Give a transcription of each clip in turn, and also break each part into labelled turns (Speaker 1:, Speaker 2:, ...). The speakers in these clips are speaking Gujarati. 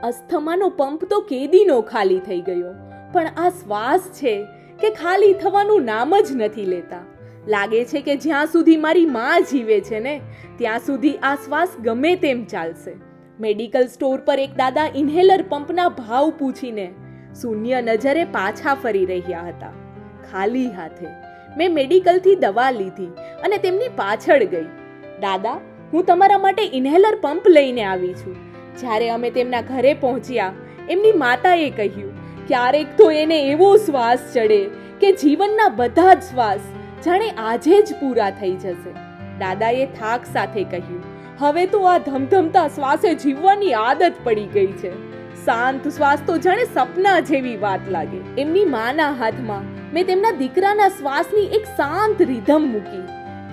Speaker 1: અસ્થમાનો પંપ તો કેદીનો ખાલી થઈ ગયો. પણ આ શ્વાસ છે કે ખાલી થવાનું નામ જ નથી લેતા. લાગે છે કે જ્યાં સુધી મારી માં જીવે છે ને, ત્યાં સુધી આ શ્વાસ ગમે તેમ ચાલશે. મેડિકલ સ્ટોર પર એક દાદા ઇન્હેલર પંપના ભાવ પૂછીને શૂન્ય નજરે પાછા ફરી રહ્યા હતા. ખાલી હાથે મેં મેડિકલથી દવા લીધી અને તેમની પાછળ ગઈ. દાદા, હું તમારા માટે ઇન્હેલર પંપ લઈને આવી છું. જ્યારે અમે તેમના ઘરે પહોંચ્યા, એમની માતાએ કહ્યું, ક્યારેક તો એને એવો શ્વાસ ચડે કે જીવનના બધા જ શ્વાસ જાણે આજે જ પૂરા થઈ જશે. દાદાએ થાક સાથે કહ્યું, હવે તો આ ધમધમતા શ્વાસે જીવવાની આદત પડી ગઈ છે. શાંત શ્વાસ તો જાણે સપના જેવી વાત લાગે. એમની માના હાથમાં મેં તેમના દીકરાના શ્વાસની એક શાંત રિધમ મૂકી.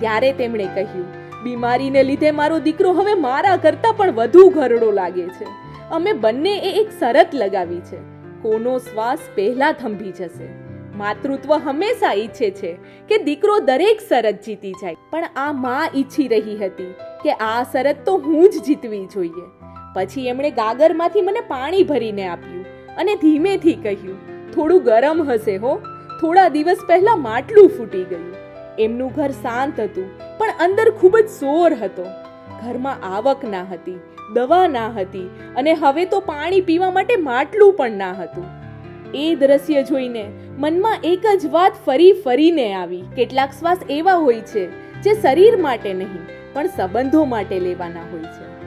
Speaker 1: ત્યારે તેમણે કહ્યું બીમારીને લીધે મારો દીકરો હવે મારા કરતાં પણ વધુ ઘરડો લાગે છે. અમે બંને એ એક શરત લગાવી છે. કોનો શ્વાસ પહેલા થંભી જશે. માતૃત્વ હંમેશા ઈચ્છે છે કે દીકરો દરેક શરત જીતી જાય. પણ આ માં ઈચ્છી રહી હતી કે આ શરત તો હું જ જીતવી જોઈએ. પછી એમણે ગાગરમાંથી મને પાણી ભરીને આપ્યું અને ધીમેથી કહ્યું, થોડું ગરમ હશે હો. થોડા દિવસ પહેલા માટલું ફૂટી ગયું. એમનું ઘર શાંત હતું, પણ અંદર ખૂબ જ શોર હતો. ઘરમાં આવક ના હતી, દવા ના હતી અને હવે તો પાણી પીવા માટે માટલું પણ ના હતું. એ દ્રશ્ય જોઈને મનમાં એક જ વાત ફરી ફરીને આવી, કેટલાક શ્વાસ એવા હોય છે જે શરીર માટે નહીં, પણ સંબંધો માટે લેવાના હોય છે.